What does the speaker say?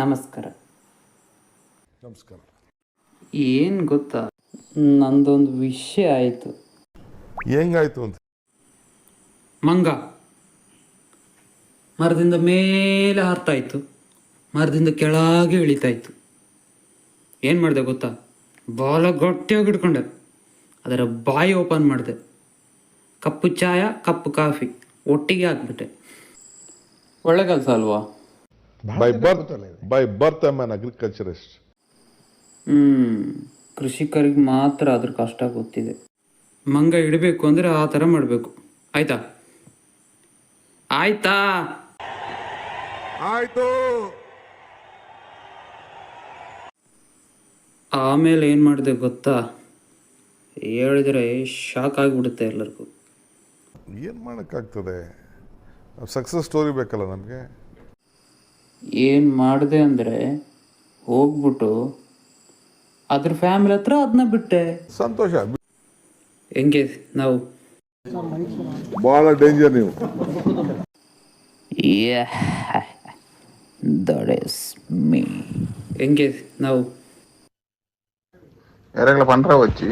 ನಮಸ್ಕಾರ. ನಮಸ್ಕಾರ. ಏನು ಗೊತ್ತಾ? ನಂದೊಂದು ವಿಷಯ ಆಯಿತು. ಹೆಂಗಾಯ್ತು ಅಂತ? ಮಂಗ. ಮರದಿಂದ ಮೇಲೆ ಹಾರ್ತಾಯಿತ್ತು ಮರದಿಂದ ಕೆಳಗೆ ಇಳಿತಾಯಿತ್ತು ಏನು ಮಾಡಿದೆ ಗೊತ್ತಾ? ಬಾಲ ಗಟ್ಟಿಯಾಗಿ ಹಿಡ್ಕೊಂಡೆ ಅದರ ಬಾಯಿ ಓಪನ್ ಮಾಡಿದೆ. ಕಪ್ಪು ಚಾಯ ಕಪ್ಪು ಕಾಫಿ. ಒಟ್ಟಿಗೆ ಹಾಕ್ಬಿಟ್ಟೆ. ಒಳ್ಳೆ ಕೆಲಸ ಅಲ್ವಾ? By birth by birth I man agriculturist hmm ಕೃಷಿಕರಿಗೆ ಮಾತ್ರ ಅದ್ರ ಕಷ್ಟ ಗೊತ್ತಿದೆ. ಮಂಗ ಇಡಬೇಕು ಅಂದರೆ ಆ ಥರ ಮಾಡಬೇಕು. ಆಯ್ತಾ? ಆಯ್ತಾ? ಆಯ್ತು. ಆಮೇಲೆ ಏನು ಮಾಡಿದೆ ಗೊತ್ತಾ? ಹೇಳಿದ್ರೆ ಶಾಕ್ ಆಗಿಬಿಡುತ್ತೆ ಎಲ್ಲರಿಗೂ. ಏನು ಮಾಡಕ್ಕಾಗ್ತದೆ? ಸಕ್ಸಸ್ ಸ್ಟೋರಿ ಬೇಕಲ್ಲ ನಮಗೆ? ಏನು ಮಾಡಿದೆ ಅಂದರೆ ಹೋಗ್ಬಿಟ್ಟು ಅದ್ರ ಫ್ಯಾಮಿಲಿ ಹತ್ರ ಅದನ್ನ ಬಿಟ್ಟೆ ಸಂತೋಷ ಹೆಂಗೆ ನಾವು ಭಾಳ ಡೇಂಜರ್ ನೀವು ದಟ್ ಇಸ್ ಮೀ ಹೆಂಗೆ ನಾವು ఎరగల పంటరా వచ్చి